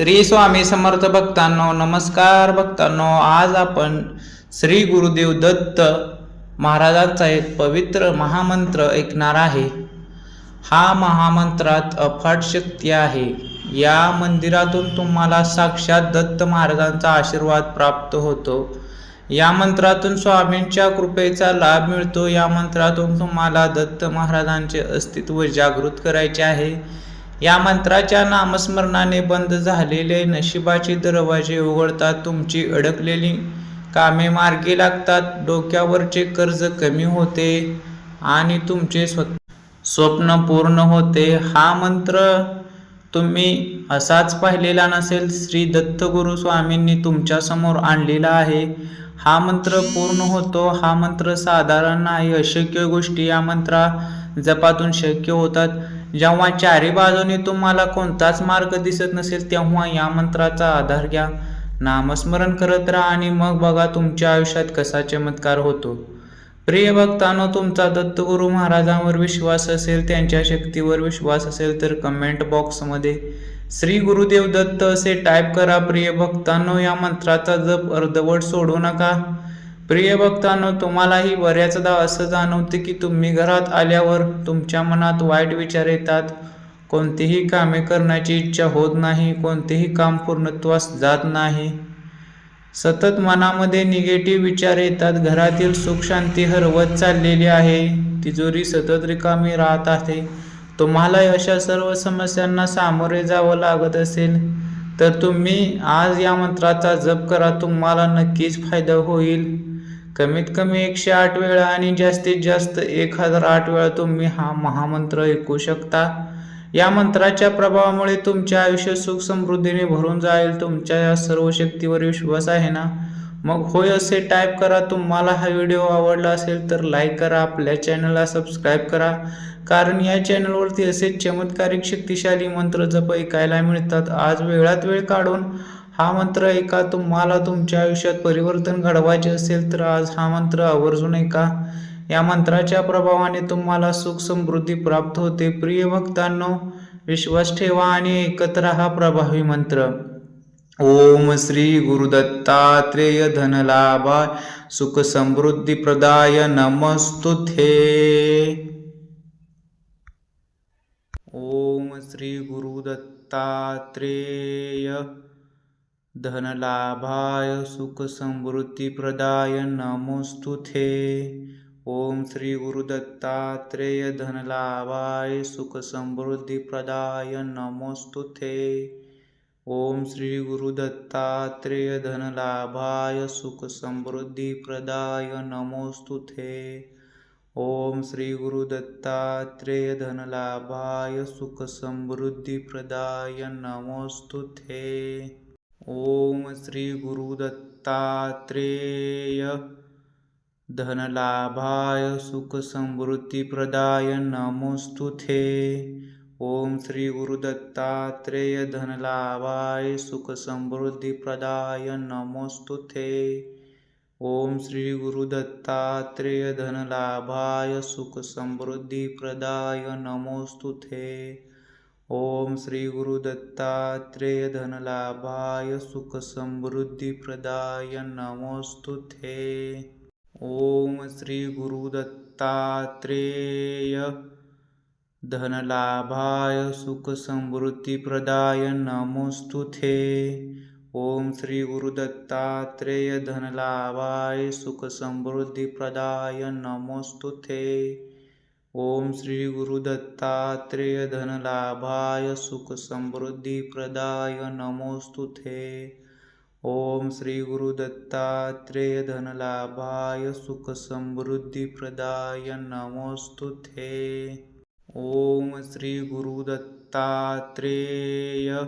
श्री स्वामी समर्थ भक्तांनो नमस्कार भक्तांनो. आज आपण श्री गुरुदेव दत्त महाराजांचा एक पवित्र महामंत्र ऐकणार आहे. हा महामंत्रात अफाट शक्ती आहे. या मंदिरातून तुम्हाला साक्षात दत्त महाराजांचा आशीर्वाद प्राप्त होतो. या मंत्रातून स्वामींच्या कृपेचा लाभ मिळतो. या मंत्रातून तुम्हाला दत्त महाराजांचे अस्तित्व जागृत करायचे आहे. या मंत्राच्या नामस्मरणाने बंद झालेले नशिबाचे दरवाजे उघडतात तुमची अडकलेली कामे मार्गी लागतात डोक्यावरचे कर्ज कमी होते आणि तुमचे स्व स्वप्न पूर्ण होते. हा मंत्र तुम्ही असाच पाहिलेला नसेल श्री दत्तगुरु स्वामींनी तुमच्यासमोर आणलेला आहे. हा मंत्र पूर्ण होतो. हा मंत्र साधारण नाही अशक्य गोष्टी या मंत्रा जपातून शक्य होतात. जेव्हा चारी बाजूने तुम्हाला कोणताच मार्ग दिसत नसेल तेव्हा या मंत्राचा आधार घ्या. नामस्मरण करत राहा आणि मग बघा तुमच्या आयुष्यात कसा चमत्कार होतो. प्रिय भक्तांनो तुमचा दत्तगुरु महाराजांवर विश्वास असेल त्यांच्या शक्तीवर विश्वास असेल तर कमेंट बॉक्समध्ये श्री गुरुदेव दत्त असे टाईप करा. प्रिय भक्तांनो या मंत्राचा जप अर्धवट सोडू नका. प्रिय भक्तांनो तुम्हालाही बऱ्याचदा असं जाणवते की तुम्ही घरात आल्यावर तुमच्या मनात वाईट विचार येतात. कोणतीही कामे करण्याची इच्छा होत नाही कोणतेही काम पूर्णत्वास जात नाही. सतत मनामध्ये निगेटिव्ह विचार येतात घरातील सुखशांती हरवत चाललेली आहे तिजोरी सतत रिकामी राहत आहे. तुम्हाला अशा सर्व समस्यांना सामोरे जावं लागत असेल तर तुम्ही आज या मंत्राचा जप करा तुम्हाला नक्कीच फायदा होईल. कमीत कमी एकशे आठ वेळा आणि जास्तीत जास्त एक हजार आठ वेळा तुम्ही हा महामंत्र ऐकू शकता. या मंत्राच्या प्रभावामुळे तुमचे आयुष्य सुख समृद्धीने भरून जाईल तुमच्या या सर्व शक्तीवर विश्वास आहे ना? मग होय असे टाईप करा. तुम्हाला हा व्हिडिओ आवडला असेल तर लाईक करा. आपल्या चॅनलला सबस्क्राईब करा. कारण या चॅनलवरती असे चमत्कारिक शक्तिशाली मंत्र जप ऐकायला मिळतात. आज वेळात वेळ काढून हा मंत्र ऐका तुम्हाला तुमच्या आयुष्यात परिवर्तन घडवायचे असेल तर आज हा मंत्र आवर्जून ऐका. या मंत्राच्या प्रभावाने तुम्हाला सुख समृद्धी प्राप्त होते. प्रिय भक्तांनो विश्वास ठेवा आणि एकत्र हा प्रभावी मंत्र. ओम श्री गुरुदत्तात्रेय धनलाभाय सुख समृद्धी प्रदाय नमस्तुथे ओम श्री गुरुदत्तात्रेय धनलाभाय सुख समृद्धी प्रदाय नमोस्तुथे ओम श्री गुरुदत्तात्रेय धनलाभाय सुख समृद्धी प्रदाय नमोस्तुथे ओम श्री गुरुदत्तात्रेय धनलाभाय सुख समृद्धी प्रदाय नमोस्तुथे ओम श्री गुरुदत्तात्रेय धनलाभाय सुख समृद्धी प्रदाय नमोस्तुथे ओम श्री गुरुदत्तात्रेय धनलाभाय सुख समृद्धी प्रदाय नमोस्तुथे ओम श्री गुरुदत्तात्रेय धनलाभाय सुख समृद्धी प्रदाय नमोस्तुथे ओम श्री गुरुदत्तात्रेय धनलाभाय सुख समृद्धी प्रदाय नमोस्तुथे ओम श्री गुरुदत्तात्रेय धनलाभाय सुख समृद्धी प्रदाय नमोस्तुथे ओम श्री गुरुदत्तात्रेय धनलाभाय सुख समृद्धी प्रदाय नमोस्तुथे ओम श्री गुरुदत्तात्रेय धनलाभाय सुख समृद्धी प्रदाय नमोस्तुथे ओम श्री गुरुदत्तात्रेय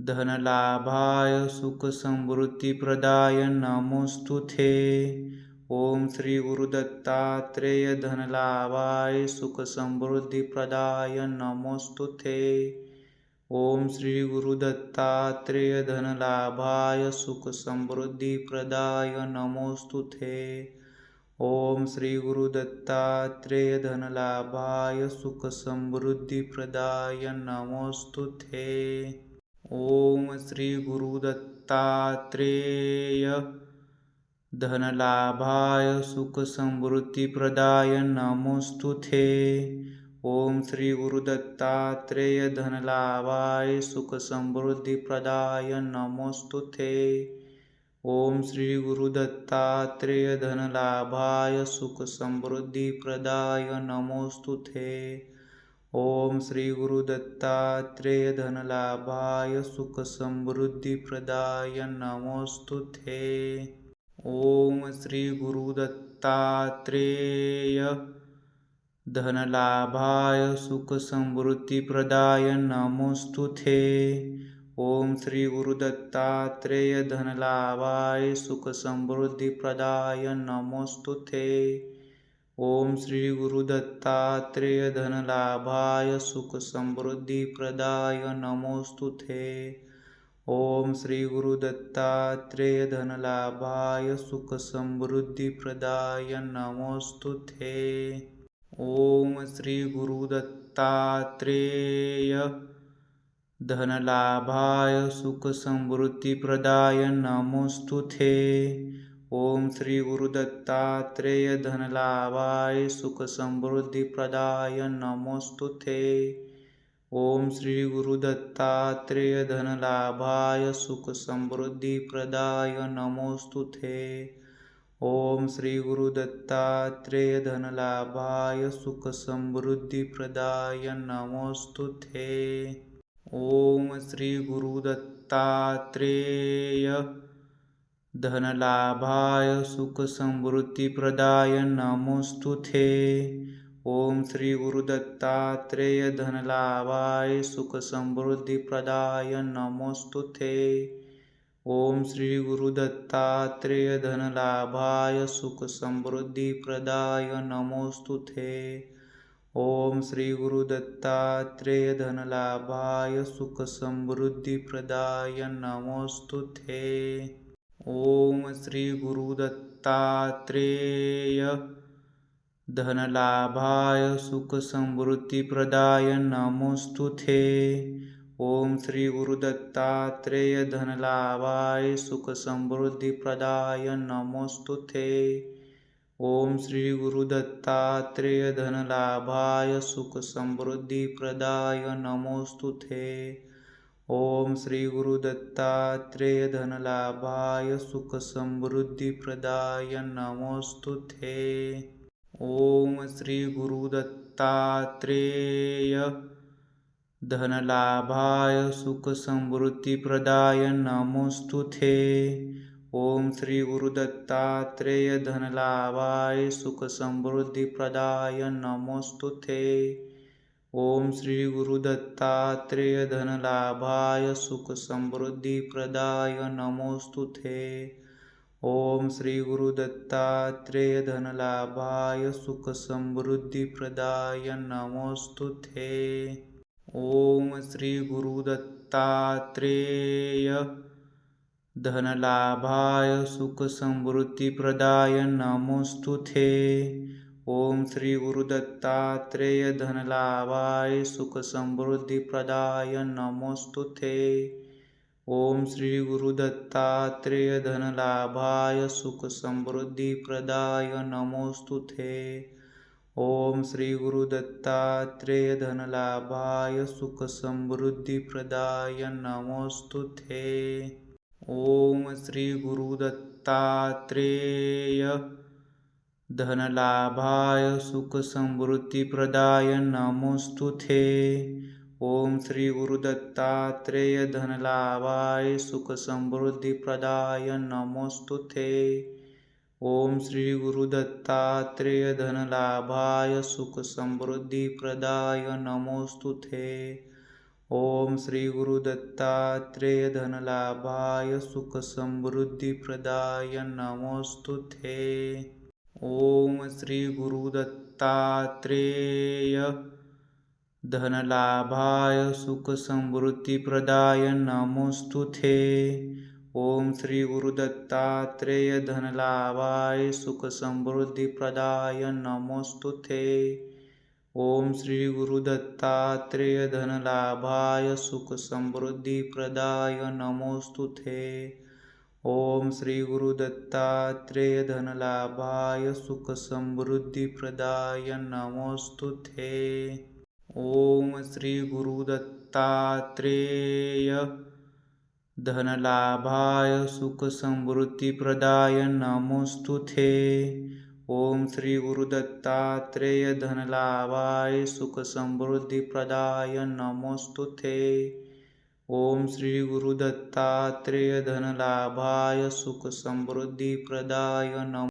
धनलाभाय सुख समृद्धी प्रदाय नमोस्तुथे ओम श्री गुरुदत्तात्रेय धनलाभाय सुख समृद्धी प्रदाय नमोस्तुथे ओम श्री गुरुदत्तात्रेय धनलाभाय सुख समृद्धी प्रदाय नमोस्तुथे ओम श्री गुरुदत्तात्रेय धनलाभाय सुख समृद्धी प्रदाय नमोस्तुथे ओम श्री गुरुदत्तात्रेय धनलाभाय सुख समृद्धी प्रदाय नमोस्तुथे ओम श्री गुरुदत्तात्रेय धनलाभाय सुख समृद्धी प्रदाय नमोस्तुथे ॐ श्री गुरुदत्तात्रेय धनलाभाय सुखसमृद्धिप्रदाय नमोऽस्तु ते ॐ श्री गुरुदत्तात्रेय धनलाभाय सुखसमृद्धिप्रदाय नमोऽस्तु ते। ॐ श्री गुरुदत्तात्रेय धनलाभाय सुखसमृद्धिप्रदाय नमोऽस्तु ते। ॐ श्री गुरुदत्तात्रेय धनलाभाय सुखसमृद्धिप्रदाय नमोऽस्तु ते ॐ श्री गुरुदत्तात्रेय धनलाभाय सुखसमृद्धिप्रदाय नमोऽस्तु ते। ॐ श्री गुरुदत्तात्रेय धनलाभाय सुखसमृद्धिप्रदाय नमोऽस्तु ते। ओम श्री धनलाभाय सुखसमृद्धिप्रदाय नमोऽस्तु ते ओम श्री गुरुदत्तात्रेय धनलाभाय सुखसमृद्धिप्रदाय नमोऽस्तु ते। ओम श्री गुरुदत्तात्रेय धनलाभाय सुखसमृद्धिप्रदाय नमोऽस्तु ते। ओम श्री गुरुदत्तात्रेय धनलाभाय सुखसमृद्धिप्रदाय नमोऽस्तु ते ओम श्री गुरुदत्तात्रेय धनलाभाय सुखसमृद्धिप्रदाय नमोऽस्तु ते ओम श्री गुरुदत्तात्रेय धनलाभाय सुखसमृद्धिप्रदाय नमोऽस्तु ते ओम श्री गुरुदत्तात्रेय धनलाभाय सुखसमृद्धिप्रदाय नमोऽस्तु ते ॐ श्री गुरुदत्तात्रेय धनलाभाय सुखसमृद्धिप्रदाय नमोऽस्तु ते। ॐ श्री गुरुदत्तात्रेय धनलाभाय सुखसमृद्धिप्रदाय नमोऽस्तु ते। ॐ श्री गुरुदत्तात्रेय धनलाभाय सुखसमृद्धिप्रदाय नमोऽस्तु ते। ॐ श्री गुरुदत्तात्रेय धनलाभाय सुखसमृद्धिप्रदाय नमोऽस्तु ते ॐ श्री गुरुदत्तात्रेय धनलाभाय सुखसमृद्धिप्रदाय नमोऽस्तु ते। ॐ श्री गुरुदत्तात्रेय धनलाभाय सुखसमृद्धिप्रदाय नमोऽस्तु ते। ओम श्री गुरुदत्तात्रेय धनलाभाय सुखसमृद्धिप्रदाय नमोऽस्तु ते ओम श्री गुरुदत्तात्रेय धनलाभाय सुखसमृद्धिप्रदाय नमोऽस्तु ते। ओम श्री गुरुदत्तात्रेय धनलाभाय सुखसमृद्धिप्रदाय नमोऽस्तु ते। ओम श्री धनलाभाय सुखसमृद्धिप्रदाय नमोऽस्तु ते ओम श्री गुरुदत्तात्रेय धनलाभाय सुखसमृद्धिप्रदाय नमोऽस्तु ते। ओम श्री गुरुदत्तात्रेय धनलाभाय सुखसमृद्धिप्रदाय नमोऽस्तु ते। ओम श्री गुरुदत्तात्रेय धनलाभाय सुखसमृद्धिप्रदाय नमोऽस्तु ते ओम श्री गुरुदत्तात्रेय धनलाभाय सुखसमृद्धिप्रदाय नमोऽस्तु ते। ओम श्री गुरुदत्तात्रेय धनलाभाय सुखसमृद्धिप्रदाय नमोऽस्तु ते। ओम श्री गुरुदत्तात्रेय धनलाभाय सुखसमृद्धिप्रदाय नमोऽस्तु ते। ॐ श्री गुरुदत्तात्रेय धनलाभाय सुखसमृद्धिप्रदाय नमोऽस्तु ते। ॐ श्री धनलाभाय सुखसमृद्धिप्रदाय नमोऽस्तु ते। ॐ श्री गुरुदत्तात्रेय धनलाभाय सुखसमृद्धिप्रदाय नमोऽस्तु ते। ओम श्री गुरुदत्तात्रेय धनलाभाय सुखसमृद्धिप्रदाय नमोऽस्तु ते ओम श्री गुरुदत्तात्रेय धनलाभाय सुखसमृद्धिप्रदाय नमोऽस्तु ते। ओम श्री गुरु दत्तात्रेय धनलाभाय सुख समृद्धी प्रदाय नमोस्तु थे ओम श्री गुरु दत्तात्रेय धनलाभाय सुख समृद्धी प्रदाय नमोस्तु थे ओम श्री गुरु दत्तात्रेय धनलाभाय सुख समृद्धी प्रदाय नमोस्तु थे ओम श्री गुरु दत्तात्रेय धनलाभाय सुख समृद्धि प्रदाय नमोस्तु थे ओम श्री गुरु दत्तात्रेय धनलाभाय सुख समृद्धि प्रदाय नम